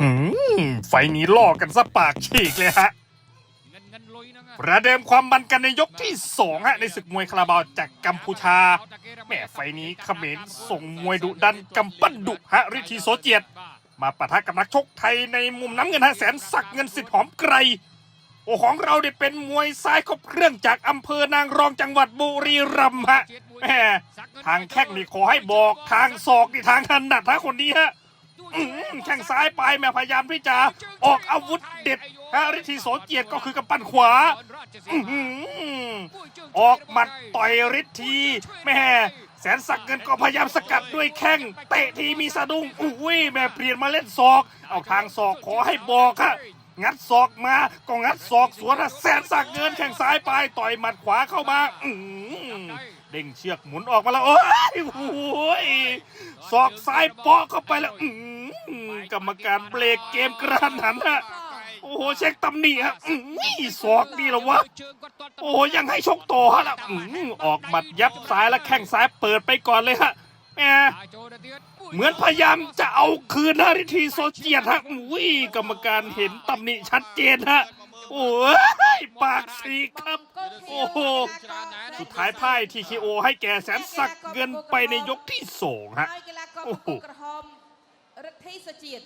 หืมไฟนี้ล่อกันซะปากฉีกเลยฮะเงินเงินลุยนะประเดิมความมันกันในยกที่สองฮะในศึกมวยคาราบาวจากกัมพูชาแหม่ไฟนี้เขมรส่งมวยดุดันกำปั้นดุฮะฤทธีโสเจียดมาปะทะกับนักชกไทยในมุมน้ำเงินฮะแสนศักดิ์เงินสิทธิ์หอมไกรโอ้ของเราเนี่ยเป็นมวยซ้ายครบเครื่องจากอำเภอนางรองจังหวัดบุรีรัมย์ฮะแหมทางแข้งนี่ขอให้บอกทางศอกนี่ทางถนัดฮะคนนี้ฮะ อื้อหือแข้งซ้ายไปแม่พยายามที่จะออกอาวุธเด็ดฮะฤทธีโสเจียดก็คือกำปั้นขวาอื้อหือออกหมัดต่อยฤทธีแม่แสนศักดิ์เงินก็พยายามสกัดด้วยแข้งเตะทีมีสะดุ้งอุ้ยแม่เปลี่ยนมาเล่นศอก เอาทางศอกขอให้บอกฮะงัดศอกมาก็งัดศอกสวนฮะแสนศักดิ์เงินแข้งซ้ายไปต่อยหมัดขวาเข้ามาอื้อเด้งเชือกหมุนออกมาแล้วโอ้ยโอ้ยศอกซ้ายเปาะเข้าไปแล้วอื้อ กรรมการเบรกเกมกระทันหันฮะโอ้โหเช็คตำหนิฮะนี่สอกนี่ละวะ โอ้ยังให้ชกต่อฮะล่ะออกหมัดยับซ้ายและแข้งซ้ายเปิดไปก่อนเลยฮะแหมเหมือนพยายามจะเอาคืนนาริทีโซเจียตฮะอุ้ยกรรมการเห็นตำหนิชัดเจนฮะโอ้ยปากสีครับ โอ้โหสุดท้ายพ่ายทีคโอให้แก่แสนสักเงินไปในยกที่สองฮะโอ้ រិទ្ធីសុជាតិ